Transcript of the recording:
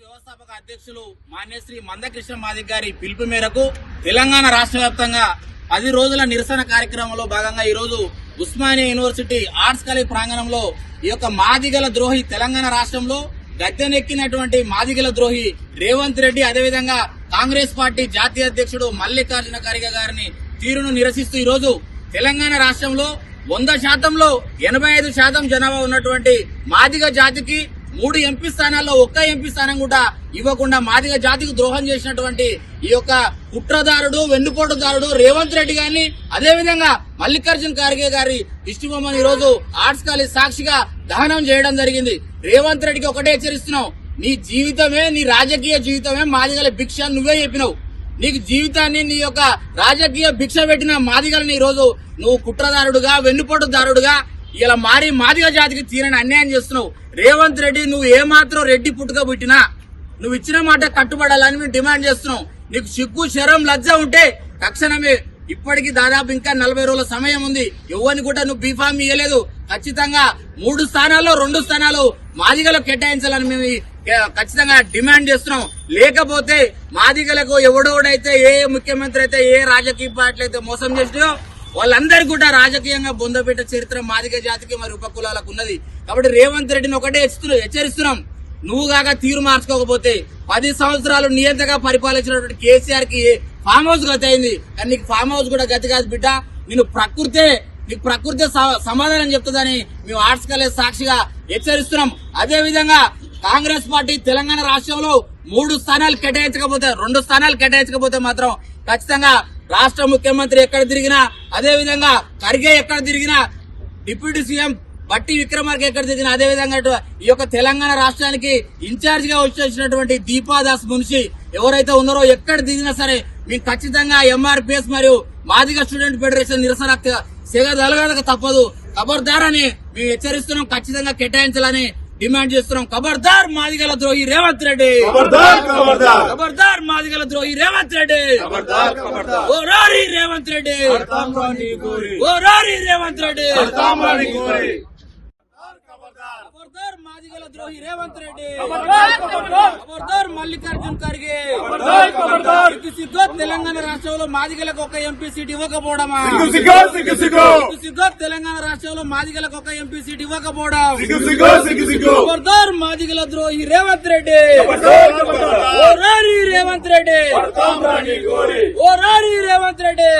వ్యవస్థాపక అధ్యక్షులు మాన్యశ్రీ మందకృష్ణ మాదిక్ గారి పిలుపు మేరకు తెలంగాణ రాష్ట్ర వ్యాప్తంగా పది రోజుల నిరసన కార్యక్రమంలో భాగంగా ఈరోజు ఉస్మానియా యూనివర్సిటీ ఆర్ట్స్ కాలేజ్ ప్రాంగణంలో ఈ యొక్క మాదిగల ద్రోహి తెలంగాణ రాష్ట్రంలో గద్దెనెక్కినటువంటి మాదిగల ద్రోహి రేవంత్ రెడ్డి. అదేవిధంగా కాంగ్రెస్ పార్టీ జాతీయ అధ్యక్షుడు మల్లికార్జున ఖర్గే గారిని తీరును నిరసిస్తూ ఈరోజు తెలంగాణ రాష్ట్రంలో వంద శాతంలో ఎనభై ఐదు శాతం జనాభా ఉన్నటువంటి మాదిగ జాతికి మూడు ఎంపీ స్థానాల్లో ఒక్క ఎంపీ స్థానం కూడా ఇవ్వకుండా మాదిగ జాతికి ద్రోహం చేసినటువంటి ఈ యొక్క కుట్రదారుడు వెన్నుపోటుదారుడు రేవంత్ రెడ్డి గారిని అదేవిధంగా మల్లికార్జున ఖార్గే గారి ఇష్టబొమ్మను ఈ రోజు ఆర్ట్స్ కాలేజ్ సాక్షిగా దహనం చేయడం జరిగింది. రేవంత్ రెడ్డికి ఒకటే హెచ్చరిస్తున్నాం. నీ జీవితమే నీ రాజకీయ జీవితమే మాదిగల భిక్ష నువ్వే చెప్పినావు. నీకు జీవితాన్ని నీ యొక్క రాజకీయ భిక్ష పెట్టిన మాదిగలని ఈరోజు రోజు నువ్వు కుట్రదారుడుగా వెన్నుపోటుదారుడుగా ఇలా మారి మాదిగ జాతికి తీరని అన్యాయం చేస్తున్నావు. రేవంత్ రెడ్డి నువ్వు ఏమాత్రం రెడ్డి పుట్టుక పుట్టినా నువ్వు ఇచ్చిన మాట కట్టుబడాలని మేము డిమాండ్ చేస్తున్నాం. నీకు సిగ్గు శరం లజ్జ ఉంటే తక్షణమే ఇప్పటికి దాదాపు ఇంకా నలభై రోజుల సమయం ఉంది. ఎవరిని కూడా నువ్వు బీఫామ్ ఇవ్వలేదు ఖచ్చితంగా మూడు స్థానాల్లో రెండు స్థానాలు మాదిగలో కేటాయించాలని మేము ఖచ్చితంగా డిమాండ్ చేస్తున్నాం. లేకపోతే మాదిగలకు ఎవడోడైతే ఏ ముఖ్యమంత్రి అయితే ఏ రాజకీయ పార్టీలు అయితే మోసం చేసినాయో వాళ్ళందరికీ కూడా రాజకీయంగా బొందపెట్ట చరిత్ర మాదిగ జాతికి మరి ఉపకులాలకు ఉన్నది. కాబట్టి రేవంత్ రెడ్డిని ఒకటే హెచ్చరిస్తున్నాం. నువ్వు కాక తీరు మార్చుకోకపోతే పది సంవత్సరాలు నియంతగా పరిపాలించినటువంటి కేసీఆర్కి ఫామ్ హౌస్ గతి అయింది. కానీ నీకు ఫామ్ హౌస్ కూడా గతి కాదు బిడ్డ. నేను ప్రకృతే నీకు ప్రకృతి స- సమాధానం చెప్తుందని మేము ఆర్ట్స్ కాలేజ్ సాక్షిగా హెచ్చరిస్తున్నాం. అదే విధంగా కాంగ్రెస్ పార్టీ తెలంగాణ రాష్ట్రంలో మూడు స్థానాలు కేటాయించకపోతే రెండు స్థానాలు కేటాయించకపోతే మాత్రం ఖచ్చితంగా రాష్ట్ర ముఖ్యమంత్రి ఎక్కడ తిరిగినా అదే విధంగా ఖర్గే ఎక్కడ తిరిగినా డిప్యూటీ సీఎం బట్టి విక్రమార్క ఎక్కడ తిరిగినా అదే విధంగా ఈ యొక్క తెలంగాణ రాష్ట్రానికి ఇన్ఛార్జ్గా వచ్చేసినటువంటి దీపాదాస్ మున్షి ఎవరైతే ఉన్నారో ఎక్కడ దిగినా సరే మేము ఖచ్చితంగా ఎంఆర్పిఎస్ మరియు మాదిగ స్టూడెంట్ ఫెడరేషన్ నిరసన సెగదలగక తప్పదు. ఖబర్దారని మేము హెచ్చరిస్తున్నాం ఖచ్చితంగా కేటాయించాలని డిమాండ్ చేస్తున్నాం. ఖబర్దార్ మాదిగల ద్రోహి రేవంత్ రెడ్డి. ఖబర్దార్ ఖబర్దార్ మాదిగల ద్రోహి రేవంత్ రెడ్డి. ఓ రారి రేవంత్ రెడ్డి. ఓ రారి రేవంత్ రెడ్డి. ఖబర్దార్ మాదిగల ద్రోహి రేవంత్ రెడ్డి. ఖబర్దార్ మల్లికార్జున్ ఖర్గే. సిగ్గు తెలంగాణ రాష్ట్రంలో మాదిగలకు ఒక ఎంపీ సీట్ ఇవ్వకపోవడమా? సిగ్గు తెలంగాణ రాష్ట్రంలో మాదిగలకు ఒక ఎంపీ సీట్ ఇవ్వకపోవడం. ఖబర్దార్ మాదిగల ద్రోహి రేవంత్ రెడ్డి. రేవంత్ రెడ్డి. ఓ రారి రేవంత్ రెడ్డి.